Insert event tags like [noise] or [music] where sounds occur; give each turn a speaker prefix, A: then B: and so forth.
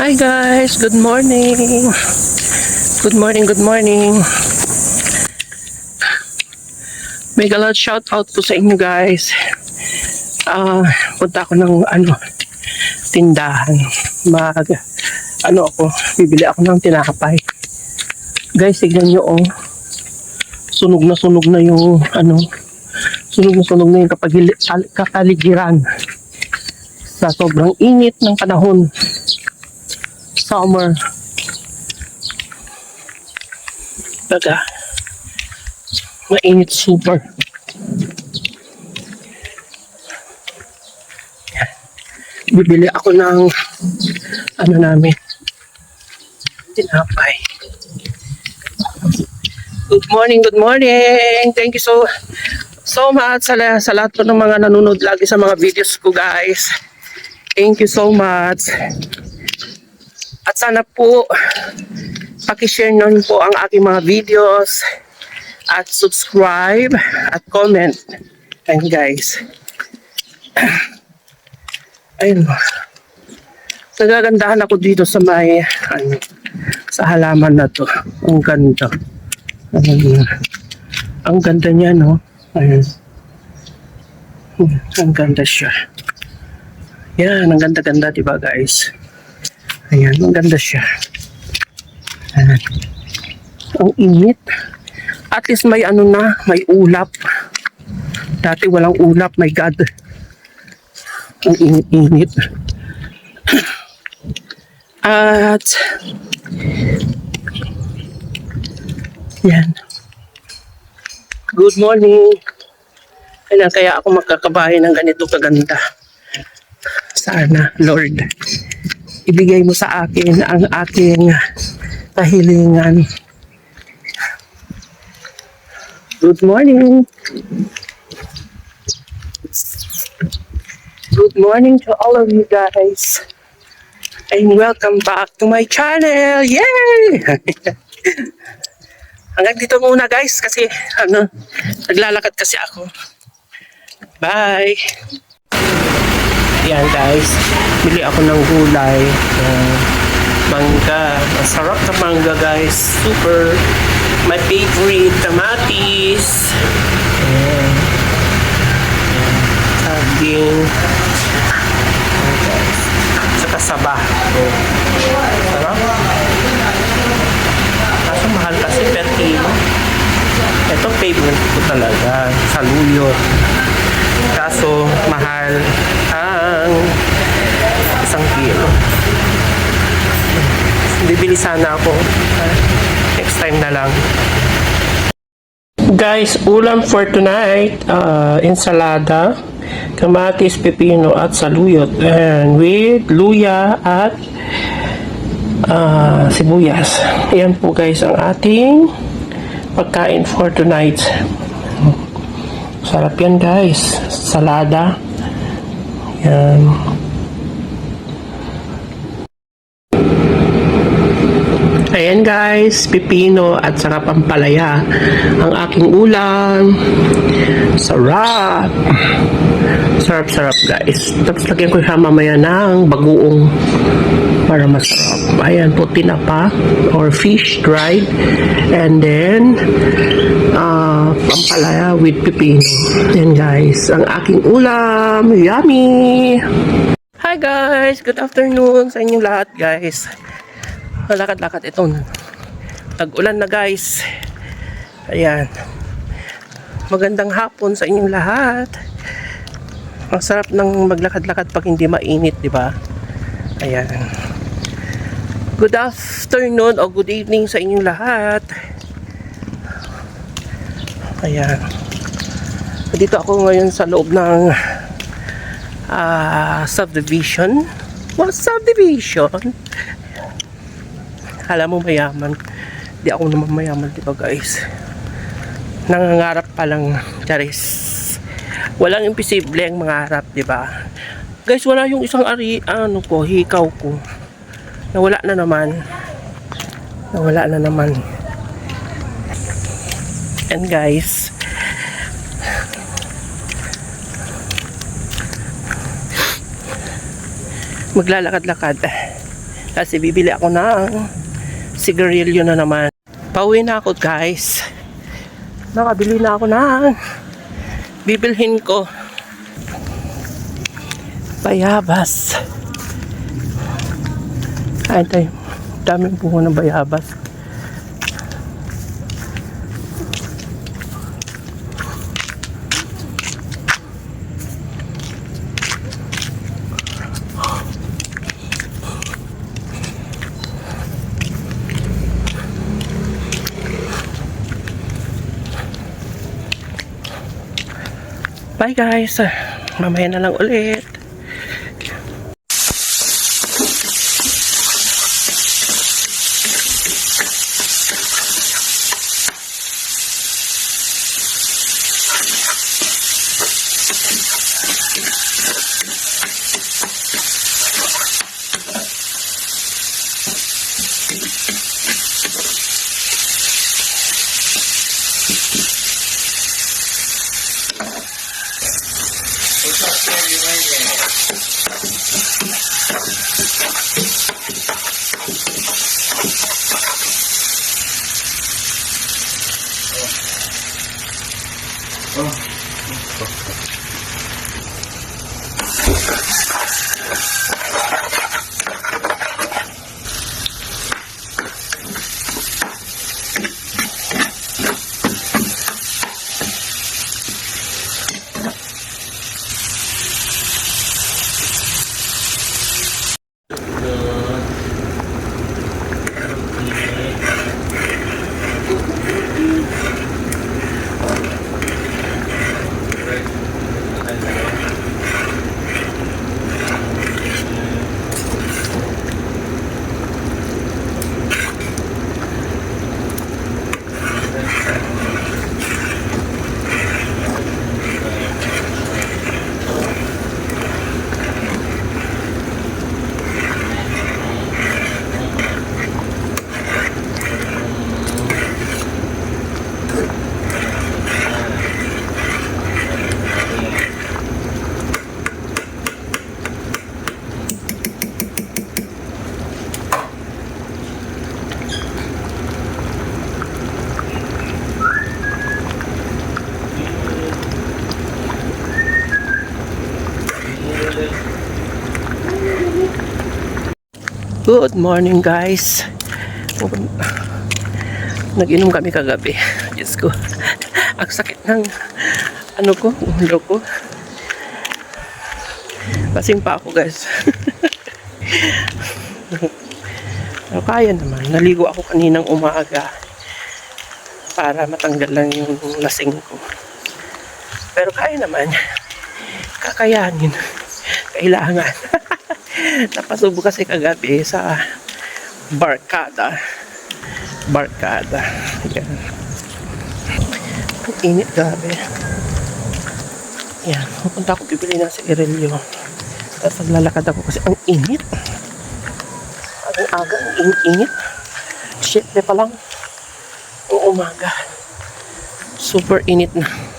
A: Hi guys, good morning. Good morning, good morning. Mega loud shout out po sa inyo guys. Ah, punta ako ng ano tindahan. Mag ano ako, bibili ako ng tinapay. Guys, tignan nyo oh. Sunog na sunog na yung ano, sunog na sunog na yung kal- kakaligiran sa sobrang init ng panahon. Summer. Baga, mainit super. Bibili ako ng ano namin, tinapay. Good morning, good morning. Thank you so so much sa, sa lahat po ng mga nanonood lagi sa mga videos ko guys. Thank you so much. At sana po pakishare nyo po ang aking mga videos at subscribe at comment. And guys, [clears throat] ayun. Nagagandahan ako dito sa may ano, sa halaman na to. Ang ganda. Ayun. Ang ganda niya, no? Ayun. Hmm, Ang ganda siya. Yan, ang ganda-ganda, di ba guys? Ayan, ang ganda siya. Ayan. Ang init. At least may ano na, may ulap. Dati walang ulap, my God. Ang init-init. [clears throat] At yan. Good morning. Kaya kaya ako magkakabahay ng ganito kaganda. Sana, Lord, ibigay mo sa akin ang aking kahilingan. Good morning. Good morning to all of you guys. And welcome back to my channel. Yay! [laughs] Hanggang dito muna guys kasi ano, naglalakad kasi ako. Bye! Yan guys, bili ako ng gulay. Uh, mangga. Masarap na mangga guys. Super. My favorite. Kamatis. Ayan. Ayan. Saging. Ayan, guys. Saka saba. Oh. Sarap. Kaso mahal kasi per kilo. Ito favorite ko talaga. Saluyot. Kaso mahal ang isang kilo. Bibili sana ako. Next time na lang. Guys, ulam for tonight, uh, ensalada, kamatis, pepino at saluyot. And with luya at ah, sibuyas. Yan po guys ang ating pagkain for tonight. Sarap yan guys. Salada. Yan. Ayan guys, pipino at saka pampalaya. Ang aking ulam. Sarap. Sarap-sarap guys. Tapos lagyan ko siya mamaya ng bagoong para masarap. Ayan po, tinapa or fish dried. And then, uh, pampalaya with pipino. Ayan guys, ang aking ulam. Yummy! Hi guys! Good afternoon sa inyong lahat guys. Lakad-lakad ito. Tag-ulan na guys. Ayan. Magandang hapon sa inyong lahat. Ang sarap ng maglakad-lakad pag hindi mainit, di ba? Ayan. Good afternoon o good evening sa inyong lahat. Ayan. Dito ako ngayon sa loob ng ah, subdivision. What subdivision? Alam mo mayaman. Di ako naman mayaman, di ba guys? Nangangarap pa lang, Charis. Walang imposible ang mangarap, di ba? Guys, wala yung isang ari, ano ko, hikaw ko. Nawala na naman. Nawala na naman. And guys, maglalakad-lakad. Kasi bibili ako ng sigarilyo na naman. Pauwi na ako guys. Nakabili na ako ng bibilhin ko. Bayabas. Ay, tayo. Daming bunga ng bayabas. Bye guys. Mamaya na lang ulit. Good morning guys. Nag-inom kami kagabi. Diyos ko. Ang sakit ng ano ko, ulo ko. Kasing pa ako guys. [laughs] Pero kaya naman. Naligo ako kaninang umaga para matanggal lang yung lasing ko. Pero kaya naman. Kakayanin. Kailangan. [laughs] Napasubo kasi kagabi sa barkada. Barkada. Yan. Ang init gabi. Yan. Pupunta ako bibili ng sigarilyo. Tapos naglalakad ako kasi ang init. Ang aga, ang init-init. Siyempre pa lang. Ang umaga. Super init na.